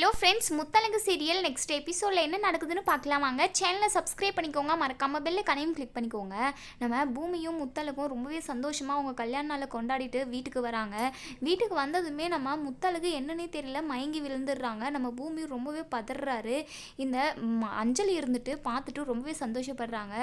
Hello friends Muthalangu serial next எபிசோடில் என்ன நடக்குதுன்னு பார்க்கலாம் வாங்க. சேனலை சப்ஸ்கிரைப் பண்ணிக்கோங்க. மறக்காமல் பெல்ல கனையும் கிளிக் பண்ணிக்கோங்க. நம்ம பூமியும் முத்தலகும் ரொம்பவே சந்தோஷமாக அவங்க கல்யாண நாளை கொண்டாடிட்டு வீட்டுக்கு வராங்க. வீட்டுக்கு வந்ததுமே நம்ம முத்தலகு என்னன்னே தெரியல மயங்கி விழுந்துடுறாங்க. நம்ம பூமி ரொம்பவே பதறாரு. இந்த அஞ்சலி இருந்துட்டு பார்த்துட்டு ரொம்பவே சந்தோஷப்படுறாங்க.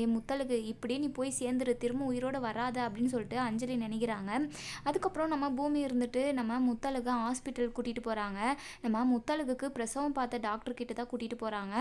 ஏ முத்தலகு இப்படி நீ போய் சேர்ந்துரு திரும்ப உயிரோடு வராத அப்படின்னு சொல்லிட்டு அஞ்சலி நினைக்கிறாங்க. அதுக்கப்புறம் நம்ம பூமி இருந்துட்டு நம்ம முத்தலகு ஹாஸ்பிட்டல் கூட்டிகிட்டு போகிறாங்க நம்ம முத்தழகுக்கு பிரசவம் பார்த்த டாக்டர் கிட்ட தான் கூட்டிகிட்டு போகிறாங்க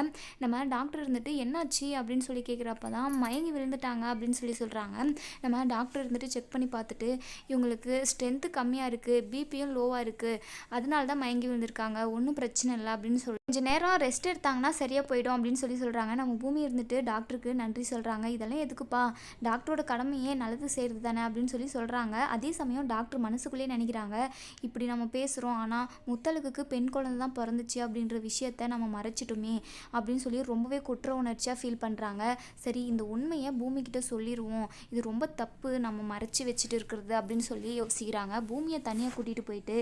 நம்ம டாக்டர் இருந்துட்டு என்னாச்சு? அப்படின்னு சொல்லி கேட்குறப்ப தான் மயங்கி விழுந்துட்டாங்க அப்படின்னு சொல்லி சொல்கிறாங்க நம்ம டாக்டர் இருந்துட்டு செக் பண்ணி பார்த்துட்டு இவங்களுக்கு ஸ்ட்ரென்த்து கம்மியாக இருக்குது பிபியும் லோவாக இருக்குது அதனால தான் மயங்கி விழுந்திருக்காங்க. ஒன்றும் பிரச்சனை இல்லை. அப்படின்னு சொல்லி கொஞ்சம் நேரம் ரெஸ்ட் எடுத்தாங்கன்னா சரியாக போயிடும். அப்படின்னு சொல்லி சொல்கிறாங்க நம்ம பூமி இருந்துட்டு டாக்டருக்கு நன்றி சொல்கிறாங்க இதெல்லாம் எதுக்குப்பா? டாக்டரோட கடமையே நல்லது செய்கிறது தானே? அப்படின்னு சொல்லி சொல்கிறாங்க அதே சமயம் டாக்டர் மனசுக்குள்ளேயே நினைக்கிறாங்க. இப்படி நம்ம பேசுகிறோம் ஆனால் முத்தலுக்கு பெண் குழந்தை தான் பிறந்துச்சு அப்படின்ற விஷயத்த நம்ம மறைச்சிட்டோமே அப்படின்னு சொல்லி ரொம்பவே குற்ற உணர்ச்சியாக ஃபீல் பண்ணுறாங்க சரி இந்த உண்மையை பூமிக்கிட்ட சொல்லிடுவோம் இது ரொம்ப தப்பு நம்ம மறைச்சி வச்சுட்டு இருக்கிறது அப்படின்னு சொல்லி யோசிக்கிறாங்க. பூமியை தனியாக கூட்டிகிட்டு போயிட்டு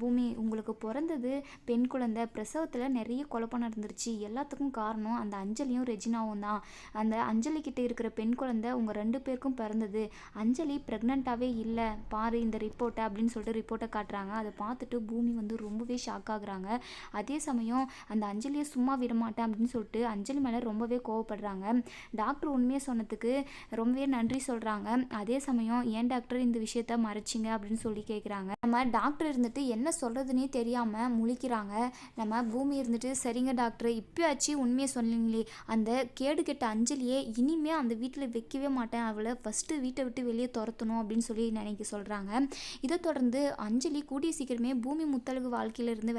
பூமி உங்களுக்கு பிறந்தது பெண் குழந்தை பிரசவத்தில் நிறைய குழப்பம் நடந்துருச்சு. எல்லாத்துக்கும் காரணம் அந்த அஞ்சலியும் ரெஜினாவும் தான். அந்த அஞ்சலிக்கிட்ட இருக்கிற பெண் குழந்தை உங்கள் ரெண்டு பேருக்கும் பிறந்தது. அஞ்சலி ப்ரெக்னெண்ட்டாகவே இல்லை பாரு இந்த ரிப்போர்ட்டை அப்படின்னு சொல்லிட்டு ரிப்போர்ட்டை காட்டுறாங்க. அதை பார்த்துட்டு பூமி வந்து ரொம்பவே ஷாக் ஆகுறாங்க. அதே சமயம் அந்த அஞ்சலியை சும்மா விட மாட்டேன் அப்படின்னு சொல்லிட்டு அஞ்சலி மேலே ரொம்பவே கோவப்படுறாங்க. டாக்டர் உண்மையை சொன்னதுக்கு ரொம்பவே நன்றி சொல்கிறாங்க அதே சமயம் ஏன் டாக்டர் இந்த விஷயத்த மறைச்சிங்க அப்படின்னு சொல்லி கேட்குறாங்க நம்ம டாக்டர் இருந்துட்டு என்ன சொல்கிறதுனே தெரியாமல் முழிக்கிறாங்க. நம்ம பூமி இருந்துட்டு சரிங்க டாக்டர் இப்போயாச்சும் உண்மையை சொன்னீங்களே அந்த கேடு கெட்ட அஞ்சலியே இனிமே அந்த வீட்டில் வைக்கவே மாட்டேன். அவளை ஃபஸ்ட்டு வீட்டை விட்டு வெளியே துரத்தணும் அப்படின்னு சொல்லி நினைக்க சொல்கிறாங்க இதை தொடர்ந்து அஞ்சலி கூடிய சீக்கிரமே பூமி முத்தழகு வாழ்க்கையில இருந்து